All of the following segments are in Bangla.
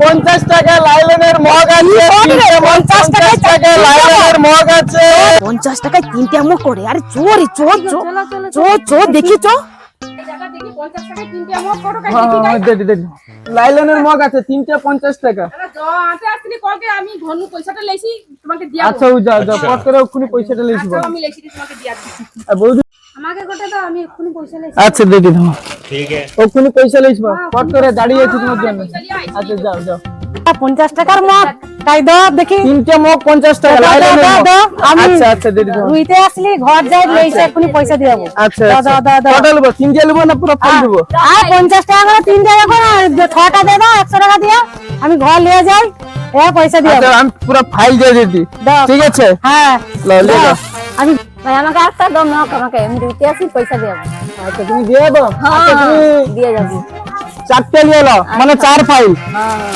পঞ্চাশ টাকা লাইলনের মগ আছে। পঞ্চাশ টাকা লাইলনের মগ আছে। পঞ্চাশ টাকায় তিনটে আমল করে? আরে চোর চোর চোর চোর চোর দেখি চো। লাইলনের মগ আছে তিনটে পঞ্চাশ টাকা। আমি পয়সাটা লেছি আচ্ছা যাও যাও পট করে ওখানে পয়সাটা লেছি তোমাকে দিয়া দিচ্ছি আর বৌদি? আমাকে গোটা দাও আমি এক্ষুনি পয়সা লেছি। আচ্ছা দিদি দাও ওখানে পয়সা পট করে দাঁড়িয়ে আছি তোমার জন্য আচ্ছা যাও যাও পঞ্চাশ টাকার মগ তাই দাও দেখি তিনটে মগ পঞ্চাশ টাকা আমি- আচ্ছা আচ্ছা দিদি রুইতে আসলি ঘর যাই লইছে এক্ষুনি পয়সা দিয়ে যাব আচ্ছা দাও, দাও, দাও, দাও। কটা নেব তিনটে নেব না পুরো ফুল দেবো আর পঞ্চাশ টাকা করে তিনটে এখন আর ছটা দিয়ে দাও একশো টাকা দিয়ে আমি ঘর নিয়ে যাই এ পয়সা দিয়ে আমি পুরো ফাইল দিয়ে দিদি। ঠিক আছে হ্যাঁ। আমি ভাই আমাকে একটা দাও আমাকে। আমি রুইতে আসি পয়সা দিয়ে আচ্ছা তুমি দিয়ে দাও। আচ্ছা তুমি দিয়ে যাব। চারটে নিয়ে নাও। মানে চার ফাইল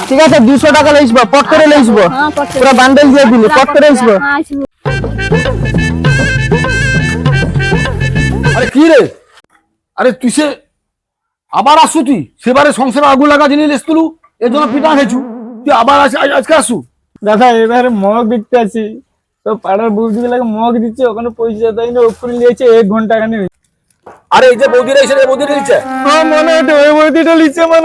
ঠিক আছে দুশো টাকা পট করে হ্যাঁ করে- পুরো বান্ডেল দিয়ে দিলি পট করে হ্যাঁ, আরে কি রে? আরে তুই সে আবার আসু তুই? সেবারে সংসারে আগুন লাগা জিনিস এসতুলু এর জন্য পিঠা খেয়েছু। তুই আবার আজ- আজ- আজকে আসু। দাদা এবারে মগ দেখতে আছি তো পাড়ার বৌদিগুলাকে মগ দিচ্ছে ওখানে পয়সা দেয় নিয়েছে এক ঘণ্টা নিচ্ছে হ্যাঁ, মনে হচ্ছে ওই বৌদিটা নিচ্ছে আমি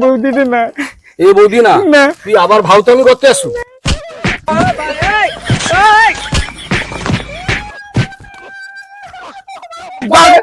বৌদি না? তুই আবার ভাউতামি করতে আসু? বাবা